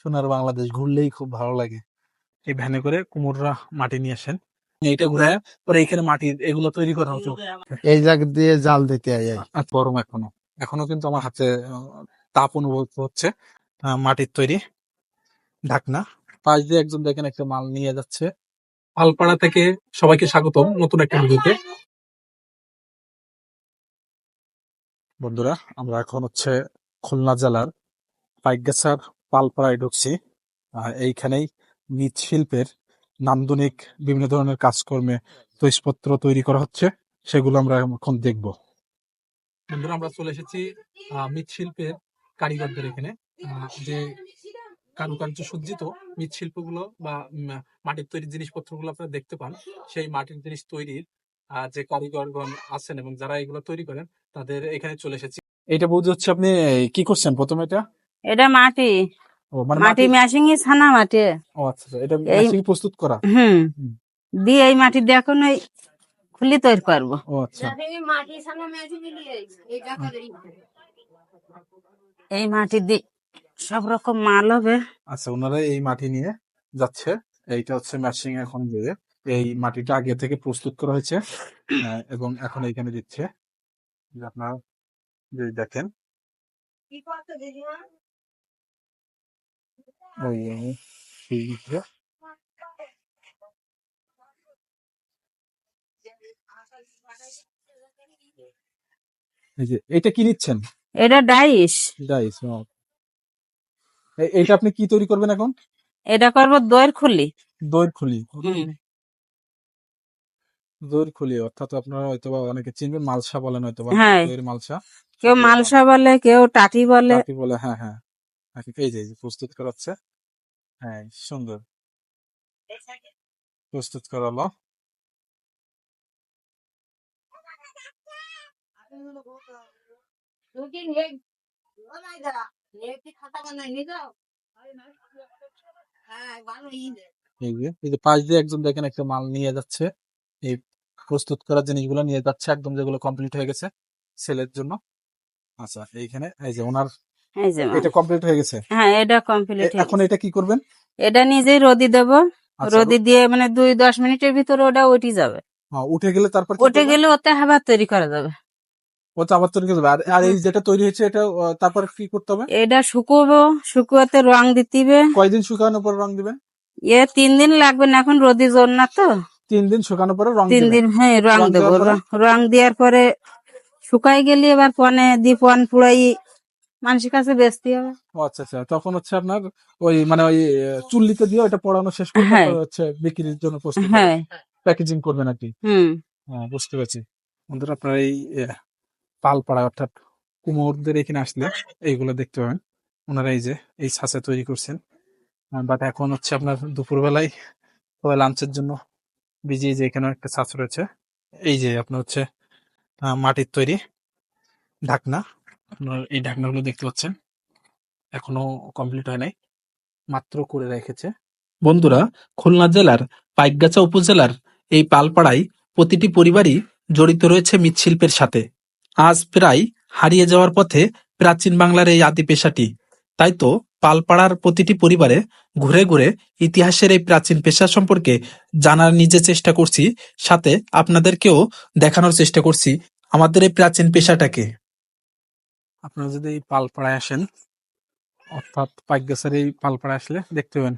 সোনার বাংলাদেশ ঘুরলেই খুব ভালো লাগে। এই ভ্যানে করে কুমোররা মাটি নিয়ে আসেন। এইটা ঘুরে পরে এখানে মাটি এগুলো তৈরি করা হতো এই জায়গা দিয়ে জাল দিতে হয় গরম এখনও। এখনও কিন্তু আমার হাতে তাপ অনুভব হচ্ছে মাটির তৈরি ঢাকনা। পাশ দিয়ে একজন দেখেন একটা মাল নিয়ে যাচ্ছে। পালপাড়া থেকে সবাইকে স্বাগতম নতুন একটা ভিডিওতে। বন্ধুরা আমরা এখন হচ্ছে খুলনা জেলার পাইকগাছার পালপাড়ায় ঢুকছি। এইখানেই মৃৎশিল্পের নান্দনিক বিভিন্ন ধরনের কাজকর্মে তৈজপত্র তৈরি করা হচ্ছে। সেগুলো আমরা এখন দেখব। বন্ধুরা, আমরা চলে এসেছি মৃৎশিল্পের কারিগরদের এখানে। যে কারুকার্য সজ্জিত মৃৎশিল্পগুলো বা মাটির তৈরি জিনিসপত্রগুলো আপনারা দেখতে পান, সেই মাটির জিনিস তৈরির যে কারিগরগণ আছেন এবং যারা এগুলো তৈরি করেন, তাদের এখানে চলে এসেছি। এটা বলতে হচ্ছে আপনি কি করছেন প্রথমে এটা? এটা মাটি। ও মানে মাটি মাটি মেশিং এ ছানা মাটি। ও আচ্ছা আচ্ছা, এটা এই- প্রস্তুত করা? হুম। দিয়ে এই মাটি দিয়ে এখন ওই খুলি তৈরি করব। ও আচ্ছা। এই মাটি দিয়ে সব রকম মাল হবে। আচ্ছা ওনারা এই মাটি নিয়ে যাচ্ছে। এইটা হচ্ছে ম্যাচিং এখন দিয়ে এই মাটিটা আগে থেকে প্রস্তুত করা হয়েছে। এবং এখন এইখানে দিচ্ছে। আপনারা যদি দেখেন। ওই সেই। এই যে এটা কি নিচ্ছেন এটা ডাইস ডাইস এটা আপনি কি তৈরি করবেন এখন? এটা করব দইয়ের খুলি। দইয়ের খুলি। দইয়ের খুলি অর্থাৎ আপনারা হয়তো বা অনেকে চিনবেন মালসা বলেন হয়তো বা হ্যাঁ। দইয়ের মালসা। কেউ মালসা বলে কেউ টাটি বলে। কাটি বলে হ্যাঁ হ্যাঁ। আচ্ছা, এই যে প্রস্তুত করা হচ্ছে হ্যাঁ সুন্দর। প্রস্তুত করা হলো এই যে পাশ দিয়ে একজন দেখেন একটা মাল নিয়ে যাচ্ছে। এই প্রস্তুত করা জিনিসগুলো নিয়ে যাচ্ছে, একদম যেগুলো কমপ্লিট হয়ে গেছে সেলের জন্য। আচ্ছা এইখানে, এই যে ওনার। এটা কমপ্লিট হয়ে গেছে? হ্যাঁ এটা কমপ্লিট এখন এটা কি করবেন? এটা নিজেই রোদি দেবো। আচ্ছা, রোদি দিয়ে মানে দুই দশ মিনিটের ভিতরে ওটা উঠে যাবে। হ্যাঁ, উঠে গেলে তারপর উঠে গেলে ওতে তৈরি করা যাবে। আবার তৈরি করবে আর আর এই যেটা তৈরি হয়েছে এটা তারপর কি করতে হবে? এটা শুকোবো শুকোতে রং দিতিবে কয়দিন শুকানোর পর রং দিবেন? এ তিন দিন লাগবে না এখন রোদি জোর না তো। তিন দিন শুকানোর পরে রং তিন দিন হ্যাঁ রং দেবো। রং- দেওয়ার পরে শুকাই গেলে এবার পনে দি পন পুড়াই মানুষের কাছে বেচতে হবে। ও আচ্ছা আচ্ছা। তখন হচ্ছে আপনার ওই মানে ওই চুল্লিতে দিয়ে ওটা পড়ানো শেষ করে হ্যাঁ। তারপর হচ্ছে বিক্রির জন্য প্রস্তুত হ্যাঁ। প্যাকেজিং করবেন আর কি। হুম। হ্যাঁ বুঝতে পারছি। বন্ধুরা আপনার এই আহ, পালপাড়া অর্থাৎ কুমোরদের এখানে আসলে এইগুলো দেখতে পাবেন। ওনারা এই যে এই ছাঁচে তৈরি করছেন। বাট এখন হচ্ছে আপনার দুপুরবেলায় সবাই লাঞ্চের জন্য বিজি যে এখানে একটা ছাঁচ রয়েছে। এই যে আপনার হচ্ছে আহ, মাটির তৈরি ঢাকনা। আপনার এই ঢাকনাগুলো দেখতে পাচ্ছেন? এখনও কমপ্লিট হয় নাই। মাত্র করে রেখেছে। বন্ধুরা, খুলনা জেলার পাইকগাছা উপজেলার এই পালপাড়ায় প্রতিটি পরিবারই জড়িত রয়েছে মৃৎশিল্পের সাথে। আজ প্রায় হারিয়ে যাওয়ার পথে প্রাচীন বাংলার এই আদি পেশাটি। তাই তো পালপাড়ার প্রতিটি পরিবারে ঘুরে ঘুরে ইতিহাসের এই প্রাচীন পেশা সম্পর্কে জানার নিজে চেষ্টা করছি। সাথে আপনাদেরকেও দেখানোর চেষ্টা করছি আমাদের এই প্রাচীন পেশাটাকে। আপনারা যদি এই পালপাড়ায় আসেন, অর্থাৎ পাইকগাছার এই পালপাড়ায় আসলে দেখতে পাবেন,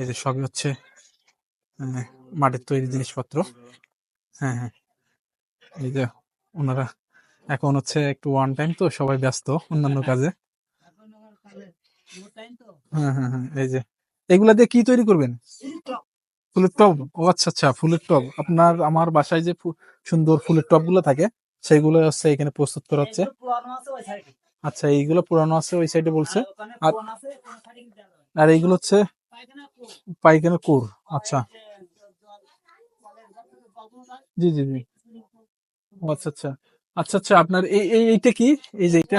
এই যে সবই হচ্ছে মাটির তৈরি জিনিসপত্র। হ্যাঁ হ্যাঁ। এই যে ওনারা এখন হচ্ছে একটু ওয়ান টাইম তো সবাই ব্যস্ত অন্যান্য কাজে। হ্যাঁ হ্যাঁ হ্যাঁ এই যে। এগুলা দিয়ে কি তৈরি করবেন? ফুলের টব। ও আচ্ছা আচ্ছা ফুলের টব। আপনার, আমার বাসায় যে সুন্দর ফুলের টবগুলো থাকে সেগুলো হচ্ছে এখানে প্রস্তুত করা হচ্ছে। আচ্ছা এইগুলো পুরানো আছে ওই সাইডে বলছে। আর আর এইগুলো হচ্ছে পাইখানা কোর আচ্ছা। জি জি জি। আচ্ছা আচ্ছা। আচ্ছা আচ্ছা আপনার এই এই- এইটা কি? এই যে এটা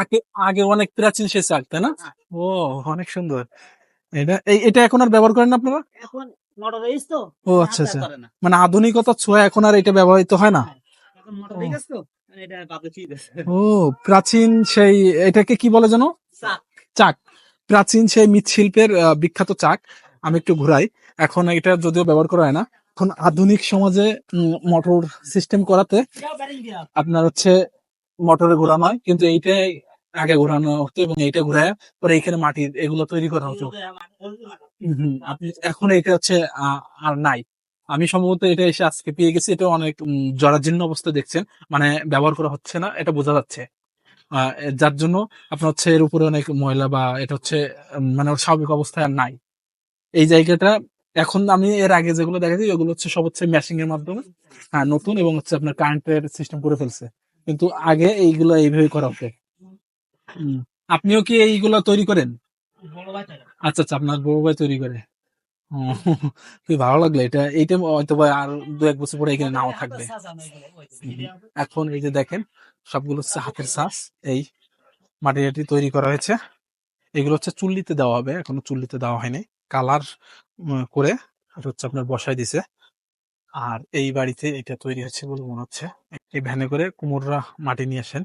আগে আগে অনেক প্রাচীন সে চাক তাই না? ও অনেক সুন্দর। এটা এই এটা এখন আর ব্যবহার করেন না আপনারা? এখন মোটর তো? ও আচ্ছা আচ্ছা। মানে আধুনিকতার ছোঁয়া এখন আর এটা ব্যবহৃত হয় না? এখন মোটর হয়ে তো মানে এটা ও প্রাচীন সেই এটাকে কি বলে জানো? চাক। চাক। প্রাচীন সেই মৃৎশিল্পের বিখ্যাত চাক। আমি একটু ঘুরাই। এখন এটা যদিও ব্যবহার করা হয় না। এখন আধুনিক সমাজে মোটর সিস্টেম করাতে আপনার হচ্ছে মোটরে ঘোরানো হয় কিন্তু এইটাই আগে ঘোরানো হতো এবং এইটা ঘুরায় পরে এইখানে মাটির এগুলো তৈরি করা হতো। আপনি এখন এটা হচ্ছে আর নাই। আমি সম্ভবত এটা এসে আজকে পেয়ে গেছি এটা অনেক জরাজীর্ণ অবস্থা দেখছেন। মানে ব্যবহার করা হচ্ছে না, এটা বোঝা যাচ্ছে। যার জন্য আপনার হচ্ছে এর উপরে অনেক ময়লা বা এটা হচ্ছে মানে স্বাভাবিক অবস্থায় আর নাই। এই জায়গাটা, এখন আমি এর আগে যেগুলো দেখেছি ওগুলো হচ্ছে সব হচ্ছে ম্যাশিং এর মাধ্যমে হ্যাঁ নতুন এবং হচ্ছে আপনার কারেন্টের সিস্টেম করে ফেলছে। কিন্তু আগে এইগুলো এইভাবে করা হতো। আপনিও কি এইগুলো তৈরি করেন? আচ্ছা আচ্ছা আপনার বড় ভাই তৈরি করে। খুবই ভালো লাগল এটা। এইটা হয়তো আর দু এক বছর পরে এখানে নাও থাকবে। এখন এই যে দেখেন, সবগুলো হচ্ছে হাতের শ্বাস, এই মাটি তৈরি করা হয়েছে। এগুলো হচ্ছে চুল্লিতে দেওয়া হবে, এখনও চুল্লিতে দেওয়া হয়নি। কালার করে হচ্ছে আপনার বসাই দিছে। আর এই বাড়িতে এটা তৈরি হচ্ছে বলে মনে হচ্ছে। এই ভ্যানে করে কুমোররা মাটি নিয়ে আসেন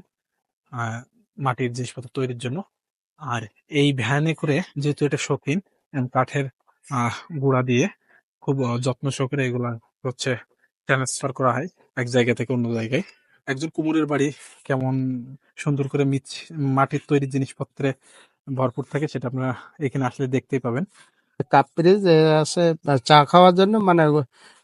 মাটির জিনিসপত্র তৈরির জন্য। আর এই ভ্যানে করে যেহেতু এটা শৌখিন কাঠের গুঁড়া দিয়ে খুব যত্ন সহকারে এগুলা হচ্ছে ট্রান্সফার করা হয় এক জায়গা থেকে অন্য জায়গায়। একজন কুমুরের বাড়ি কেমন সুন্দর করে মিচ মাটির তৈরি জিনিসপত্রে ভরপুর থাকে সেটা আপনারা এখানে আসলে দেখতেই পাবেন। কাপ ফ্রিজ আছে চা খাওয়ার জন্য মানে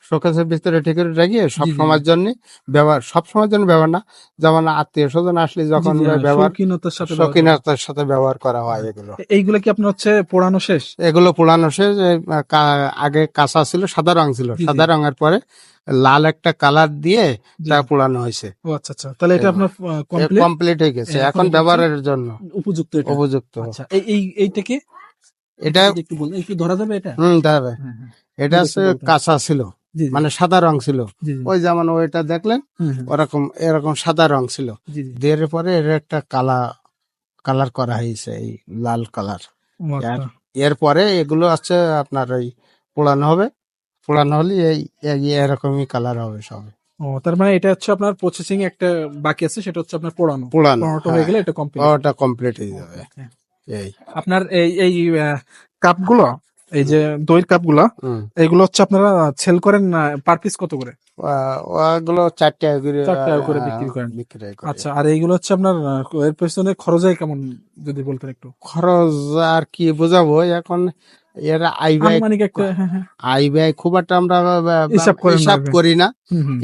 শোকেসের ভিতরে ঠিক করে রাখিয়ে সব। সময়ের জন্য ব্যবহার সব সময়ের জন্য ব্যবহার না। যেমন আত্মীয় স্বজন আসলে যখন হ্যাঁ, ব্যবহার শৌখিনতার সাথে ব্যবহার করা। শৌখিনতার সাথে ব্যবহার করা হয় এগুলো। এইগুলা কি আপনার হচ্ছে পোড়ানো শেষ? এগুলো পুরানো শেষ আগে কাঁচা ছিল সাদা রং ছিল। সাদা রঙের পরে লাল একটা কালার দিয়ে। তা পুরানো হয়েছে। ও আচ্ছা আচ্ছা। তাহলে এটা আপনার কমপ্লিট হয়ে গেছে। এখন এখন ব্যবহারের জন্য উপযুক্ত উপযুক্ত। আচ্ছা এই এইটাকে এটা একটু বলুন একটু ধরা যাবে এটা? হম যাবে। হ্যাঁ, হ্যাঁ। এটা হচ্ছে কাঁচা ছিল মানে সাদা রং ছিল। ওই যেমন ওইটা দেখলেন ওরকম এরকম সাদা রং ছিল। জি পরে এর একটা কালা কালার করা হয়েছে এই লাল কালার। আচ্ছা। এরপরে এগুলো আছে আপনার ওই পোড়ানো হবে। পোড়ানো হলে এই এই- এরকমই কালার হবে সব। ও তার মানে এটা হচ্ছে আপনার প্রসেসিং একটা বাকি আছে সেটা হচ্ছে আপনার পোড়ানো। পোড়ানো হ্যাঁ। হয়ে। গেলে এটা কমপ্লিট ওটা কমপ্লিট হয়ে যাবে। এই। আপনার এই এই কাপগুলো এই যে দইয়ের কাপগুলো গুলো এগুলো হচ্ছে আপনারা সেল করেন পার পিস কত করে? ওগুলো চার টাকা করে চার টাকা করে বিক্রি করেন। আচ্ছা আর এইগুলো হচ্ছে আপনার এর পেছনে খরচ হয় কেমন যদি বলতেন একটু? খরচ আর কি বোঝাবো এখন এর আই ব্যয় হ্যাঁ হ্যাঁ। ব্যয় খুব একটা আমরা হিসাব। করি না।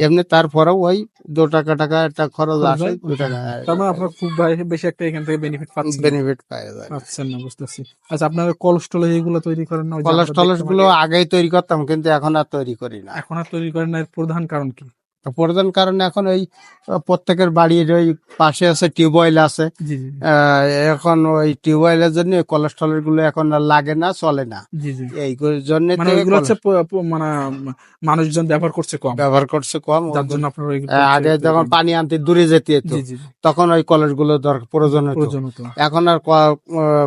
এমনি তারপরেও ওই দু টাকা টাকা একটা খরচ আসে দু টাকা মানে আপনার খুব বেশি একটা এখান থেকে বেনিফিট পাচ্ছেন। বেনিফিট পাওয়া যায় পাচ্ছেন না বুঝতেছি। আচ্ছা আপনার কলস্টল এইগুলো তৈরি করেন না দেখতামগুলো আগে। আগেই তৈরি করতাম কিন্তু এখন আর তৈরি করি না। এখন আর তৈরি করেন না এর প্রধান কারণ কি? প্রধান কারণ এখন ওই প্রত্যেকের বাড়ির ওই পাশে আছে টিউবওয়েল আছে। এখন ওই টিউবওয়েলের জন্য কোলেস্ট্রলগুলো এখন লাগে না চলে না। এই জন্য মানে মানে মানুষজন ব্যবহার করছে কম। ব্যবহার করছে কম। যার জন্য আপনার আগে যখন পানি আনতে দূরে যেতে হতো তখন ওই কলেজগুলো দরকার প্রয়োজন হতো। এখন আর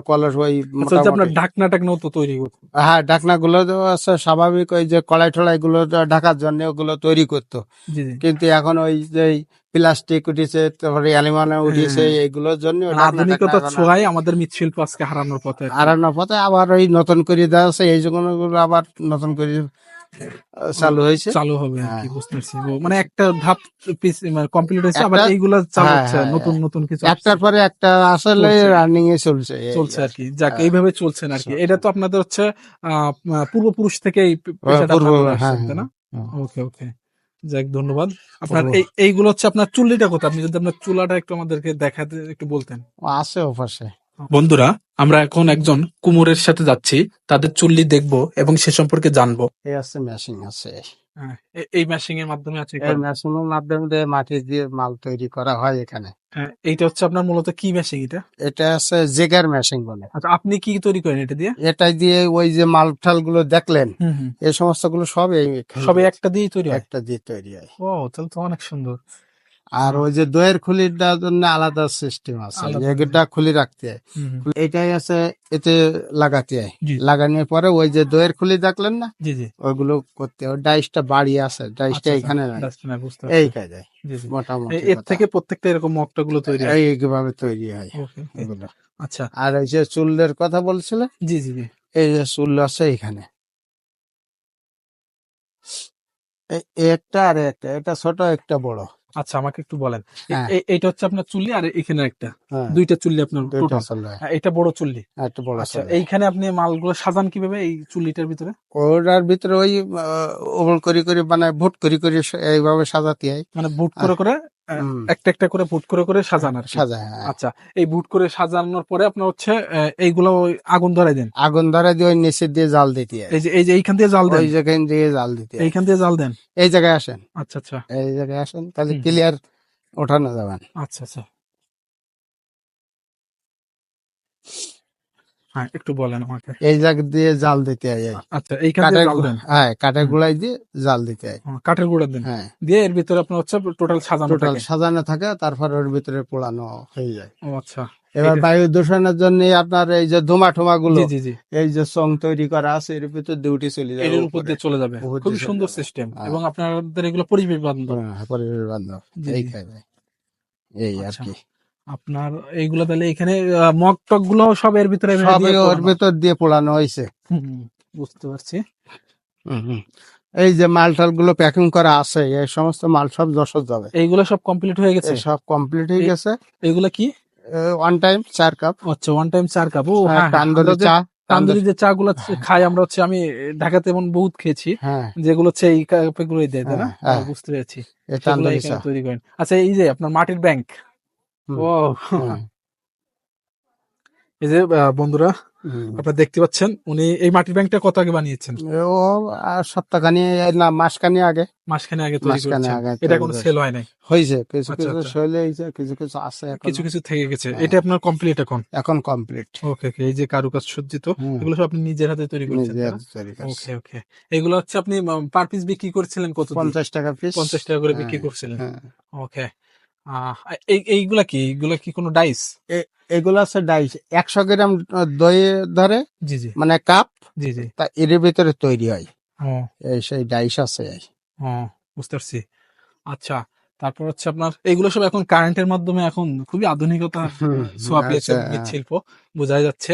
কলেজ ওই আচ্ছা আপনার ঢাকনা টাকনাও তো তৈরি করতো হ্যাঁ ঢাকনা গুলো আছে স্বাভাবিক ওই যে কড়াই টড়াই গুলো ঢাকার জন্য ওগুলো তৈরি করতো। কিন্তু এখন ওই যে প্লাস্টিক উঠেছে তারপরে অ্যালুমিনিয়াম উঠেছে হ্যাঁ। এইগুলোর জন্য আধুনিকতার ছোঁয়ায় আমাদের মৃৎশিল্প আজকে হারানোর পথে হারানোর পথে আবার ওই নতুন করে দেওয়া আছে এই জন্য আবার নতুন করে চালু হয়েছে। চালু হবে কি হ্যাঁ। বুঝতেছি মানে একটা ধাপ কমপ্লিট হয়েছে আবার এইগুলা চালু হ্যাঁ, হচ্ছে হ্যাঁ, নতুন নতুন কিছু একটার পরে একটা আসলে রানিং এ চলছে চলছে আর কি। যাক হ্যাঁ। এইভাবে চলছেন আর কি। এটা তো আপনাদের হচ্ছে আহ, পূর্বপুরুষ থেকে এই হ্যাঁ, পেশাটা হ্যাঁ, না? হ্যাঁ। ওকে ওকে। যাক ধন্যবাদ। আপনার এই এইগুলো হচ্ছে আপনার চুল্লিটা কোথায়? আপনি যদি আপনার চুলাটা একটু আমাদেরকে দেখাতে একটু বলতেন। আছে ওপাশে। বন্ধুরা আমরা এখন একজন কুমোরের সাথে যাচ্ছি। তাদের চুল্লি দেখব এবং সে সম্পর্কে জানব। এই আছে মেশিন আছে। হ্যাঁ, এই ম্যাশিং এর মাধ্যমে আছে এই মেশিনের মাধ্যমে দিয়ে মাটি দিয়ে মাল তৈরি করা হয় এখানে। হ্যাঁ, এইটা হচ্ছে আপনার মূলত কি মেশিং এটা? এটা আছে জেগার মেশিন বলে। আচ্ছা আপনি কি তৈরি করেন এটা দিয়ে? এটাই দিয়ে ওই যে মাল ঠালগুলো দেখলেন এই সমস্তগুলো সব সবে একটা দিয়েই তৈরি হয়? একটা দিয়ে তৈরি হয়। ও তাহলে তো অনেক সুন্দর। আর ওই যে দইয়ের খুলিটার জন্য আলাদা সিস্টেম আছে। এটা খুলি রাখতে হয়। এটাই আছে এতে লাগাতে হয়। লাগানোর পরে ওই যে দইয়ের খুলি দেখলেন না? ওইগুলো করতে হয়। ডাইসটা বাড়ি আছে ডাইসটা আচ্ছা, এখানে আচ্ছা, নাই এই কাজে। মোটামুটি এর থেকে প্রত্যেকটা এরকম মগটা গুলো তৈরি হয়? এইভাবে তৈরি হয়। এগুলো। আচ্ছা। আর এই যে চুলের কথা বলছিলে জি জি এই যে চুল আছে এখানে এই একটা আর একটা এটা ছোট একটা বড়। আচ্ছা আমাকে একটু বলেন। এ- হ্যাঁ। এইটা হচ্ছে আপনার চুল্লি আর এখানে একটা। হ্যাঁ। দুইটা চুল্লি আপনার চলে এটা বড় চুল্লি। একটা বড় আচ্ছা এইখানে আপনি মালগুলো সাজান কীভাবে এই চুল্লিটার ভিতরে? ওটার ভিতরে ওই ওভল করি করে মানে ভোট করি করে এইভাবে সাজাতে হয়। মানে বুট করে করে একটা একটা করে বুট করে করে সাজান আর কি। সাজায় হ্যাঁ। আচ্ছা এই ভুট করে সাজানোর পরে আপনার হচ্ছে এইগুলো আগুন ধরাই দেন? আগুন ধরা দিয়ে নিচে দিয়ে জাল দিতে এই যে এই যে এইখান দিয়ে জাল দেন? ওই জায়গায় দিয়ে জাল দিতে এইখান দিয়ে জাল দেন? এই জায়গায় আসেন। আচ্ছা আচ্ছা। এই জায়গায় আসেন তাহলে। ক্লিয়ার ওঠানো যাবেন আচ্ছা আচ্ছা। হ্যাঁ একটু বলেন আমাকে। এই জায়গা দিয়ে জাল দিতে হয় আচ্ছা দিয়ে কাঠের হ্যাঁ কাঠের গুড়াই দিয়ে জাল দিতে হয়। হ্যাঁ, কাঠের গুঁড়া দেন? হ্যাঁ। দিয়ে এর ভিতরে আপনার হচ্ছে টোটাল সাজানো টোটাল সাজানো থাকে তারপর ওর ভিতরে পোড়ানো হয়ে যায়। ও আচ্ছা। এবার বায়ু দূষণের জন্য আপনার এই যে ধোমা টোমা গুলো এই যে চং তৈরি করা আছে এর ভিতরে ডিউটি চলে যায় এর উপর। দিয়ে চলে যাবে। খুবই সুন্দর সিস্টেম হ্যাঁ। এবং আপনাদের এগুলো পরিবেশ বান্ধব। হ্যাঁ, পরিবেশ বান্ধব। এই এই আর আচ্ছা। কি। আপনার এইগুলো তাহলে এখানে মগ টকগুলো সব এর ভিতরে ওর পোড়ানো। ভেতর দিয়ে পোড়ানো হয়েছে। বুঝতে পারছি। এই যে মাল টালগুলো প্যাকিং করা আছে এই সমস্ত মাল সব যশোর যাবে। এইগুলো সব কমপ্লিট হয়ে গেছে? সব কমপ্লিট হয়ে গেছে। এগুলো কি? ওয়ান টাইম চার কাপ আচ্ছা ওয়ান টাইম চার কাপ ও হ্যাঁ, হ্যাঁ, তান্দুরি যে চা তান্দুরি যে চা গুলো খাই আমরা হচ্ছে আমি ঢাকাতে এমন বহুত খেয়েছি হ্যাঁ। যেগুলো হচ্ছে এই কাপে গুলোই দেয় না? হ্যাঁ, হ্যাঁ। হ্যাঁ, বুঝতে পেরেছি। তান্দুরি তৈরি করেন। আচ্ছা এই যে আপনার মাটির ব্যাংক হ্যাঁ, এই যে বন্ধুরা আপনারা দেখতে পাচ্ছেন উনি এই মাটির ব্যাংকটা কত আগে বানিয়েছেন? ও সপ্তাহখানি না মাসখানি আগে। মাসখানে আগে করেছেন। আগে এটা কোনো সেল হয় নাই? হয়েছে কিছু আচ্ছা, কিছু আচ্ছা। শৈলে হয়েছে কিছু কিছু আছে কিছু কিছু থেকে গেছে। হ্যাঁ। এটা আপনার কমপ্লিট এখন? এখন কমপ্লিট ওকে ওকে এই যে কারুকাজ সজ্জিত এগুলো সব আপনি নিজের হাতে তৈরি করেছেন। ওকে ওকে এগুলো হচ্ছে আপনি পার পিস বিক্রি করছিলেন কত দিয়ে? পঞ্চাশ টাকা পিস পঞ্চাশ টাকা করে হ্যাঁ, বিক্রি করছিলেন। হ্যাঁ। ওকে এই এইগুলা কি? এইগুলা কি কোনো ডাইস এগুলো আছে ডাইস একশো গ্রাম দই ধরে জি জি। মানে কাপ জি জি। তা এর ভিতরে তৈরি হয়। এই সেই ডাইস আছে বুঝতে পারছি। আচ্ছা তারপর হচ্ছে আপনার এগুলো সব এখন কারেন্টের মাধ্যমে এখন খুবই আধুনিকতা ছোঁয়া পেয়েছে আচ্ছা, শিল্প বোঝাই যাচ্ছে।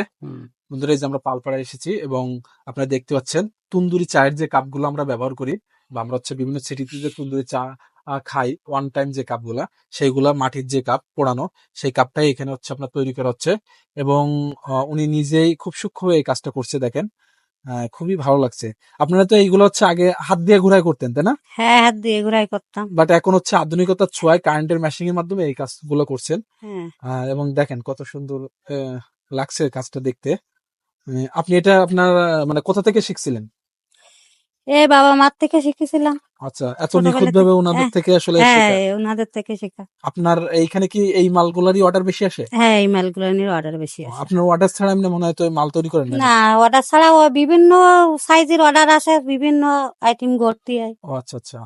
বন্ধুরা এই যে আমরা পালপাড়ায় এসেছি এবং আপনারা দেখতে পাচ্ছেন তন্দুরি চায়ের যে কাপগুলো আমরা ব্যবহার করি বা আমরা হচ্ছে বিভিন্ন সিটিতে যে তন্দুরি চা খাই ওয়ান টাইম যে কাপগুলা সেইগুলা মাটির যে কাপ পোড়ানো সেই কাপটাই এখানে হচ্ছে আপনার তৈরি করা হচ্ছে। এবং উনি নিজেই খুব সূক্ষ্ম এই কাজটা করছে দেখেন। খুবই ভালো লাগছে। আপনারা তো এইগুলো হচ্ছে আগে হাত দিয়ে ঘুরাই করতেন তাই না? হ্যাঁ হাত দিয়ে ঘুরাই করতাম। বাট এখন হচ্ছে আধুনিকতার ছোঁয়ায় কারেন্টের মেশিং এর মাধ্যমে এই কাজগুলো করছেন। হ্যাঁ। এবং দেখেন কত সুন্দর লাগছে কাজটা দেখতে। আপনি এটা আপনার মানে কোথা থেকে শিখছিলেন? এ বাবা মার থেকে শিখেছিলাম। আচ্ছা এত নিখুঁত ভাবে থেকে- ওনাদের হ্যাঁ, থেকে আসলে হ্যাঁ শেখা। ওনাদের থেকে শেখা। আপনার এইখানে কি এই মালগুলারই অর্ডার বেশি আসে? হ্যাঁ এই মালগুলো নিয়ে অর্ডার বেশি আছে আপনার অর্ডার ছাড়া এমনি মনে হয় তো মাল তৈরি করেন না? না অর্ডার ছাড়াও বিভিন্ন সাইজের অর্ডার আসে বিভিন্ন আইটেম করতে হয়। ও আচ্ছা আচ্ছা।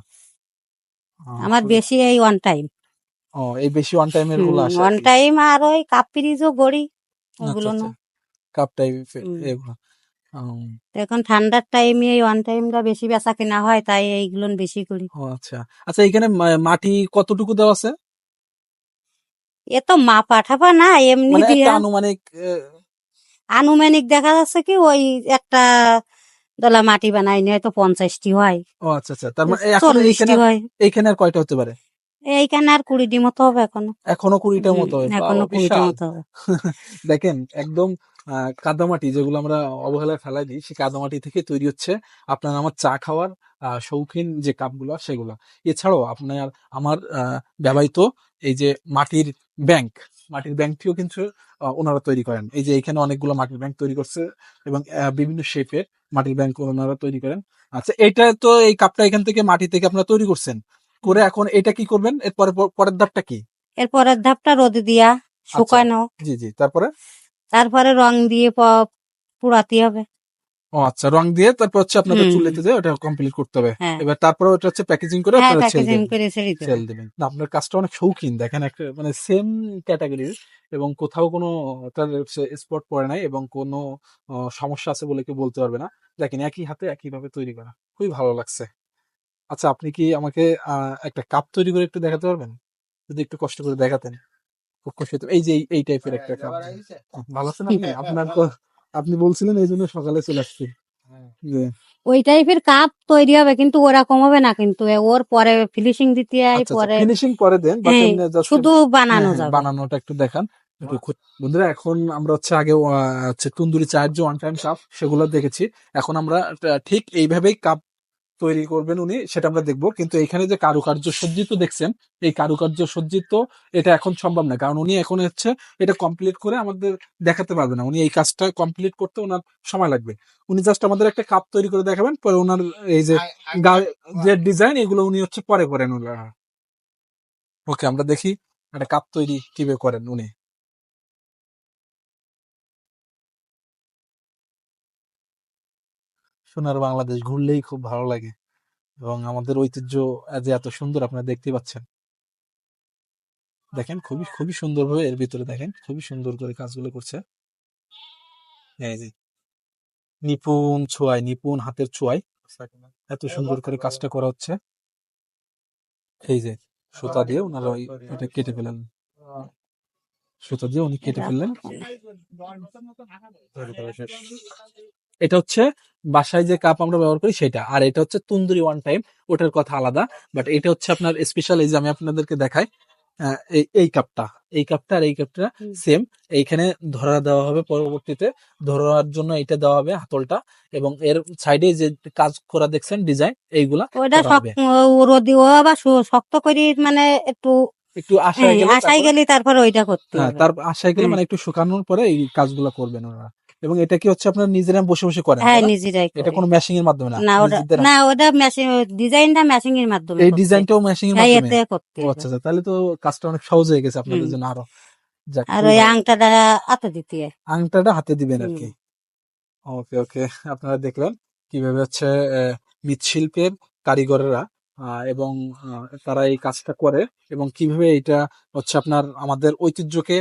আহ, আমার খুবই- বেশি এই ওয়ান টাইম ও এই বেশি ওয়ান টাইমেরগুলো আসে ওয়ান টাইম আর ওই কাপ পিরিজও গড়ি ওগুলো না। কাপ টাইপ হুম। এগুলো। এখন ঠান্ডার টাইমে এই ওয়ান টাইমটা বেশি বেচা কেনা হয় তাই এইগুলো বেশি করি। ও আচ্ছা। আচ্ছা এখানে মাটি কতটুকু দেওয়া আছে? এ তো মা পাঠাবা না এমনি মানে দিয়া আনুমানিক আনুমানিক দেখা যাচ্ছে কি ওই একটা দলা মাটি বানাই নিয়ে তো পঞ্চাশটি হয়। ও আচ্ছা আচ্ছা। তার মানে এখন চল্লিশটি এইখানে হয়। এইখানে আর কয়টা হতে পারে? এইখানে আর কুড়িটি মতো হবে এখনও। এখনও কুড়িটার মতো হয়। এখনও কুড়িটি। মতো হবে। দেখেন একদম কাদামাটি যেগুলো আমরা অবহেলায় ফেলাই দিই সেই কাদামাটি থেকে তৈরি হচ্ছে আপনার আমার চা খাওয়ার শৌখিন যে কাপগুলো সেগুলো। এছাড়াও আপনার আমার ব্যবহৃত এই যে মাটির ব্যাংক মাটির ব্যাংকটিও কিন্তু ওনারা তৈরি করেন। এই যে এখানে অনেকগুলো মাটির ব্যাংক তৈরি করছে এবং বিভিন্ন শেপের মাটির ব্যাংক ওনারা তৈরি করেন। আচ্ছা এটা তো এই কাপটা এখান থেকে মাটি থেকে আপনারা তৈরি করছেন। করে এখন এটা কি করবেন? এরপরে পরের ধাপটা কি? এরপরের ধাপটা রোদে দিয়া আচ্ছা। শুকানো। জি জি তারপরে? তারপরে রং দিয়ে প- পুড়াতে হবে। ও আচ্ছা রং দিয়ে তারপর হচ্ছে আপনাদের হুম। চুল্লিতে দিয়ে ওটা কমপ্লিট করতে হবে। হ্যাঁ। এবার তারপর ওটা হচ্ছে প্যাকেজিং করে হ্যাঁ আপনারা প্যাকেজিং দেবেন। করে ছেড়ে দিতে সেল। দেবেন। না আপনার কাজটা অনেক শৌখিন। দেখেন একটা মানে সেম ক্যাটাগরির এবং কোথাও কোনো তার স্পট পড়ে নাই এবং কোনো আহ, সমস্যা আছে বলে কেউ বলতে পারবে না। দেখেন একই হাতে একই ভাবে তৈরি করা। খুবই ভালো লাগছে। আচ্ছা আপনি কি আমাকে আহ, একটা কাপ তৈরি করে একটু দেখাতে পারবেন? যদি একটু কষ্ট করে দেখাতেন। খুব খুশি হতাম। এই যে এই- টাইপের একটা কাপ ভালো আছেন আপনি? আপনার তো- আপনি বলছিলেন এই জন্য সকালে চলে আসছি। ওই টাইপের কাপ তৈরি হবে কিন্তু ওরকম হবে না কিন্তু ওর পরে ফিনিশিং দিতে হয় আচ্ছা পরে ফিনিশিং করে দেন হ্যাঁ, শুধু বানানো হ্যাঁ, হ্যাঁ, যাবে। বানানোটা একটু দেখান। একটু বন্ধুরা এখন আমরা হচ্ছে আগে হচ্ছে তন্দুরি চায়ের যে ওয়ান টাইম কাপ সেগুলো দেখেছি। এখন আমরা ঠিক এইভাবেই কাপ তৈরি করবেন উনি সেটা আমরা দেখব। কিন্তু এখানে যে কারুকার্য সজ্জিত দেখছেন এই কারুকার্য সজ্জিত এটা এখন সম্ভব না। কারণ উনি এখন হচ্ছে এটা কমপ্লিট করে আমাদের দেখাতে পারবে না। উনি এই কাজটা কমপ্লিট করতে ওনার সময় লাগবে। উনি জাস্ট আমাদের একটা কাপ তৈরি করে দেখাবেন পরে ওনার এই যে যে ডিজাইন এগুলো উনি হচ্ছে পরে করেন ওকে আমরা দেখি একটা কাপ তৈরি কীভাবে করেন উনি। সোনার বাংলাদেশ ঘুরলেই খুব ভালো লাগে। এবং আমাদের ঐতিহ্য যে এত সুন্দর আপনারা দেখতে পাচ্ছেন। দেখেন খুবই খুবই সুন্দর ভাবে এর ভিতরে দেখেন খুবই সুন্দর করে কাজগুলো করছে। এই যে। নিপুণ ছোঁয়ায় নিপুণ হাতের ছোঁয়ায় এত সুন্দর করে কাজটা করা হচ্ছে। এই যে সুতা দিয়ে ওনারা ওই এটা কেটে ফেলেন সুতা দিয়ে উনি কেটে ফেললেন। এটা হচ্ছে বাসায় যে কাপ আমরা ব্যবহার করি সেটা। আর এটা হচ্ছে তুন্দুরি ওয়ান টাইম ওটার কথা আলাদা। বাট এটা হচ্ছে আপনার স্পেশাল এই যে আমি আপনাদেরকে দেখাই। এই এই কাপটা এই কাপটা আর এই কাপটা সেম এইখানে ধরা দেওয়া হবে পরবর্তীতে। ধরার জন্য এটা দেওয়া হবে হাতলটা। এবং এর সাইডে যে কাজ করা দেখছেন ডিজাইন এইগুলা আবার শক্ত করে মানে একটু একটু আশায় গেলে আশাই গেলে তারপর ওইটা করতে হ্যাঁ তার আশায় গেলে মানে একটু শুকানোর পরে এই কাজগুলো করবেন ওরা। এবং এটা কি হচ্ছে আপনার নিজেরা বসে বসে করেন হ্যাঁ? নিজেরাই এটা। কোনো মেশিং এর মাধ্যমে না না ওটা না ওটা মেশিন ডিজাইনটা মেশিং এর মাধ্যমে এই ডিজাইনটাও মেশিং এর হ্যাঁ মাধ্যমে? এতে করতে আচ্ছা আচ্ছা তাহলে তো কাজটা অনেক সহজ হয়ে গেছে আপনাদের জন্য আরও। আর ওই আংটাটা হাতে দিতে। হয়। আংটাটা হাতে দিবেন আর কি। ওকে ওকে আপনারা দেখলেন কীভাবে হচ্ছে মৃৎশিল্পের কারিগরেরা এবং তারা এই কাজটা করে এবং কীভাবে এটা হচ্ছে আপনার আমাদের ঐতিহ্যকে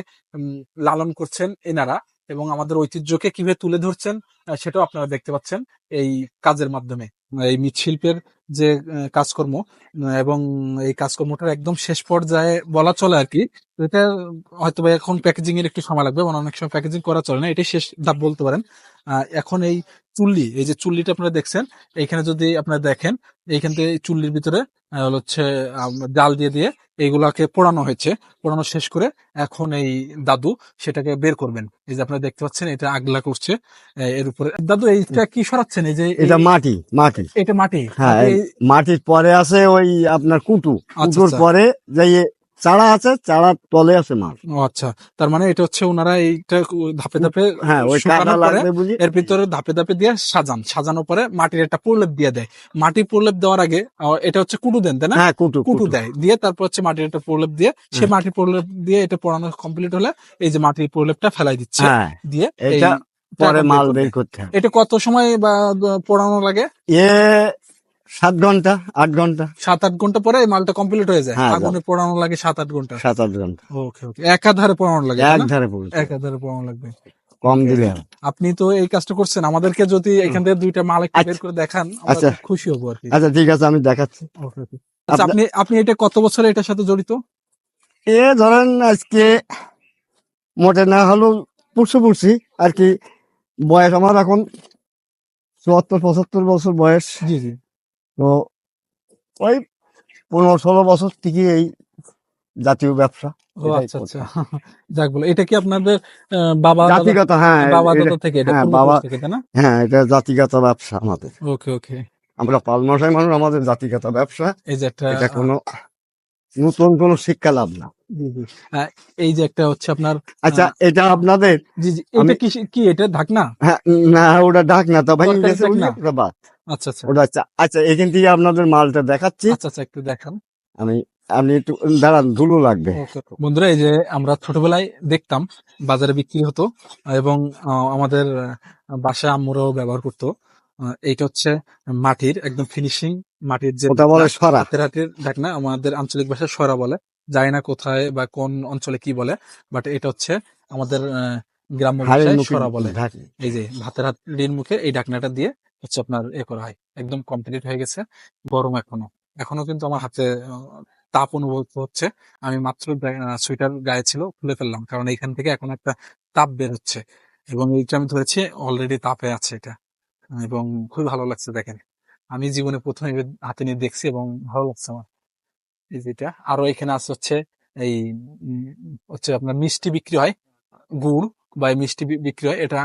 লালন করছেন এনারা এবং আমাদের ঐতিহ্যকে কীভাবে তুলে ধরছেন সেটাও আপনারা দেখতে পাচ্ছেন এই কাজের মাধ্যমে। এই মৃৎশিল্পের যে কাজকর্ম এবং এই কাজকর্মটার একদম শেষ পর্যায়ে বলা চলে আর কি, এটা হয়তো এখন প্যাকেজিং এর একটু সময় লাগবে অনেক সময় প্যাকেজিং করা চলে না, এটাই শেষ ধাপ বলতে পারেন। এখন এই চুল্লি এই যে চুল্লিটা আপনারা দেখছেন এইখানে যদি আপনারা দেখেন এইখান থেকে চুল্লির ভিতরে হচ্ছে জাল দিয়ে দিয়ে এইগুলাকে পোড়ানো হয়েছে। পোড়ানো শেষ করে এখন এই দাদু সেটাকে বের করবেন। এই যে আপনারা দেখতে পাচ্ছেন এটা আগলা করছে এর উপরে। দাদু এইটা কি সরাচ্ছেন? এই যে এটা মাটি মাটি। এটা মাটি। হ্যাঁ মাটির পরে আছে ওই আপনার কুটু। আচ্ছা, কুটুর আচ্ছা। পরে যে চারা আছে চারার তলে আছে মাল আচ্ছা তার মানে এটা হচ্ছে ওনারা এইটা ধাপে ধাপে হ্যাঁ ওই কাদা লাগবে বুঝি। এর ভিতরে ধাপে ধাপে দিয়ে সাজান। সাজানোর পরে মাটির একটা প্রলেপ দিয়ে দেয়। মাটি প্রলেপ দেওয়ার আগে এটা হচ্ছে কুটু দেন তাই না? হ্যাঁ কুটু কুটু। দেয়। দিয়ে তারপর হচ্ছে মাটির একটা প্রলেপ দিয়ে সে। মাটির প্রলেপ দিয়ে এটা পোড়ানো কমপ্লিট হলে এই যে মাটির প্রলেপটা ফেলাই দিচ্ছে। হ্যাঁ দিয়ে এটা পরে মাল বের করতে এটা কত সময় বা পোড়ানো লাগে? এ সাত ঘণ্টা আট ঘণ্টা। সাত আট ঘণ্টা পরে মালটা কমপ্লিট হয়ে যায়? হ্যাঁ, আগুনে পোড়ানো লাগে সাত আট ঘণ্টা? সাত আট ঘণ্টা। ওকে ওকে। একাধারে পোড়ানো লাগে তাই এক না? ধারে পড়ছে একাধারে পোড়ানো লাগবে। কম দিলে আপনি তো এই কাজটা করছেন আমাদেরকে যদি এখান থেকে দুইটা মাল একটু বের আচ্ছা। করে দেখান আমরা আচ্ছা। খুশি হব আর কি। আচ্ছা ঠিক আছে আমি দেখাচ্ছি. আচ্ছা আপনি আপনি এটা কত বছর এটার সাথে জড়িত? এ ধরেন আজকে মোটে না হলেও পড়ছে পড়ছি আর কি বয়স আমার এখন চুয়াত্তর পঁচাত্তর বছর বয়স। জি জি। তো ওই পনেরো ষোলো বছর থেকে এই জাতীয় ব্যবসা ও আচ্ছা আচ্ছা। যাক বলে এটা কি আপনাদের বাবা জাতিগত হ্যাঁ বাবা এটা- দাদা থেকে এটা হ্যাঁ, বাবা- থেকে না? হ্যাঁ এটা জাতিগত ব্যবসা আমাদের। ওকে ওকে। আমরা পালমশাই মানুষ আমাদের জাতিগত ব্যবসা। এই যে একটা এটা কোনো নতুন কোনো শিক্ষা লাভ না। এই যে একটা হচ্ছে আপনার আচ্ছা এটা আপনাদের জি জি এটা কি কি এটা ঢাকনা? হ্যাঁ না ওটা ডাক না তো ভাই? ওটা বাদ। আচ্ছা আচ্ছা। ওটা আচ্ছা আচ্ছা এখান থেকে আপনাদের মালটা দেখাচ্ছি। আচ্ছা আচ্ছা একটু দেখান। আমি আপনি একটু দাঁড়ান ধুলো লাগবে। বন্ধুরা এই যে আমরা ছোটবেলায় দেখতাম বাজারে বিক্রি হতো এবং আমাদের বাসায় আম্মুরাও ব্যবহার করতো। এইটা হচ্ছে মাটির একদম ফিনিশিং মাটির যে ওটা বলে সরা। হাতের হাতের ঢাকনা আমাদের আঞ্চলিক ভাষায় সরা বলে। জানি না কোথায় বা কোন অঞ্চলে কি বলে বাট এটা হচ্ছে আমাদের গ্রাম্য ভাষায় সরা বলে। এই যে ভাতের হাতের মুখে এই ঢাকনাটা দিয়ে হচ্ছে আপনার এ করা হয়। একদম কমপ্লিট হয়ে গেছে, গরম এখনও। এখনও কিন্তু আমার হাতে তাপ অনুভব হচ্ছে। আমি মাত্র সুইটার গায়ে ছিল, খুলে ফেললাম। কারণ এইখান থেকে এখন একটা তাপ বের হচ্ছে। এবং এইটা আমি ধরেছি অলরেডি তাপে আছে এটা। এবং খুবই ভালো লাগছে দেখেন। আমি জীবনে প্রথম হাতে নিয়ে দেখছি এবং ভালো লাগছে আমার। এই যেটা আরও এখানে আছে হচ্ছে এই হচ্ছে আপনার মিষ্টি বিক্রি হয়, গুড় বা মিষ্টি বিক্রি হয়। এটা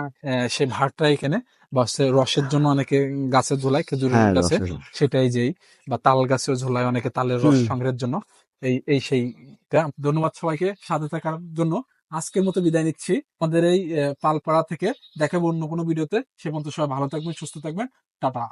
সেই ভাড়টা এখানে বা রসের জন্য অনেকে গাছে ঝোলায় খেজুরের হ্যাঁ গাছে সেটাই যেই বা তাল গাছেও ঝোলায় অনেকে তালের রস সংগ্রহের জন্য। এই এই সেইটা। ধন্যবাদ সবাইকে সাথে থাকার জন্য। আজকের মতো বিদায় নিচ্ছি। আমাদের এই পালপাড়া থেকে দেখাবো অন্য কোনো ভিডিওতে। সে পর্যন্ত সবাই ভালো থাকবেন সুস্থ থাকবেন। টাটা।